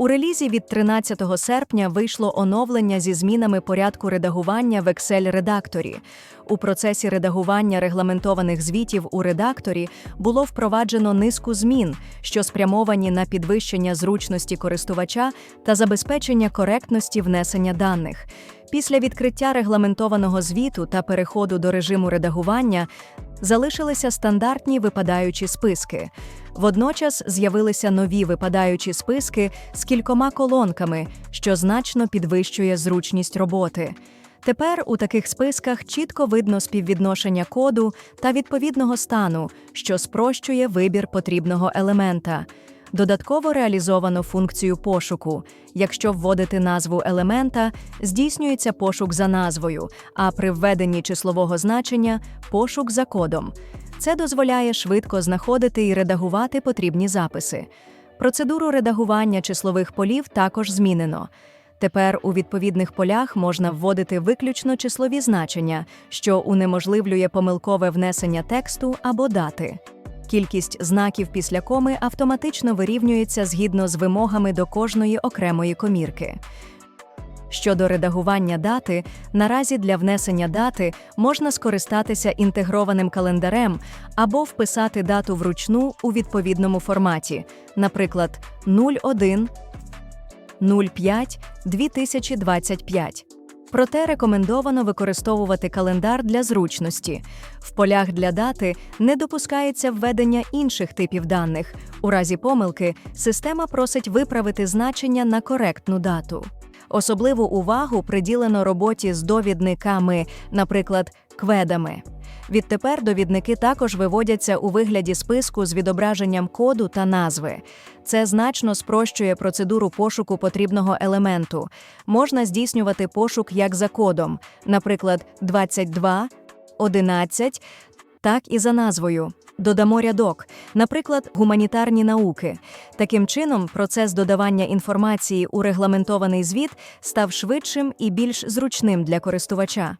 У релізі від 13 серпня вийшло оновлення зі змінами порядку редагування в Excel-редакторі. У процесі редагування регламентованих звітів у редакторі було впроваджено низку змін, що спрямовані на підвищення зручності користувача та забезпечення коректності внесення даних. Після відкриття регламентованого звіту та переходу до режиму редагування залишилися стандартні випадаючі списки. Водночас з'явилися нові випадаючі списки з кількома колонками, що значно підвищує зручність роботи. Тепер у таких списках чітко видно співвідношення коду та відповідного стану, що спрощує вибір потрібного елемента. Додатково реалізовано функцію пошуку. Якщо вводити назву елемента, здійснюється пошук за назвою, а при введенні числового значення пошук за кодом. Це дозволяє швидко знаходити і редагувати потрібні записи. Процедуру редагування числових полів також змінено. Тепер у відповідних полях можна вводити виключно числові значення, що унеможливлює помилкове внесення тексту або дати. Кількість знаків після коми автоматично вирівнюється згідно з вимогами до кожної окремої комірки. Щодо редагування дати, наразі для внесення дати можна скористатися інтегрованим календарем або вписати дату вручну у відповідному форматі, наприклад, 01 05 2025. Проте рекомендовано використовувати календар для зручності. В полях для дати не допускається введення інших типів даних. У разі помилки система просить виправити значення на коректну дату. Особливу увагу приділено роботі з довідниками, наприклад, кведами. Відтепер довідники також виводяться у вигляді списку з відображенням коду та назви. Це значно спрощує процедуру пошуку потрібного елементу. Можна здійснювати пошук як за кодом, наприклад, 22, 11, так і за назвою. Додамо рядок, наприклад, гуманітарні науки. Таким чином, процес додавання інформації у регламентований звіт став швидшим і більш зручним для користувача.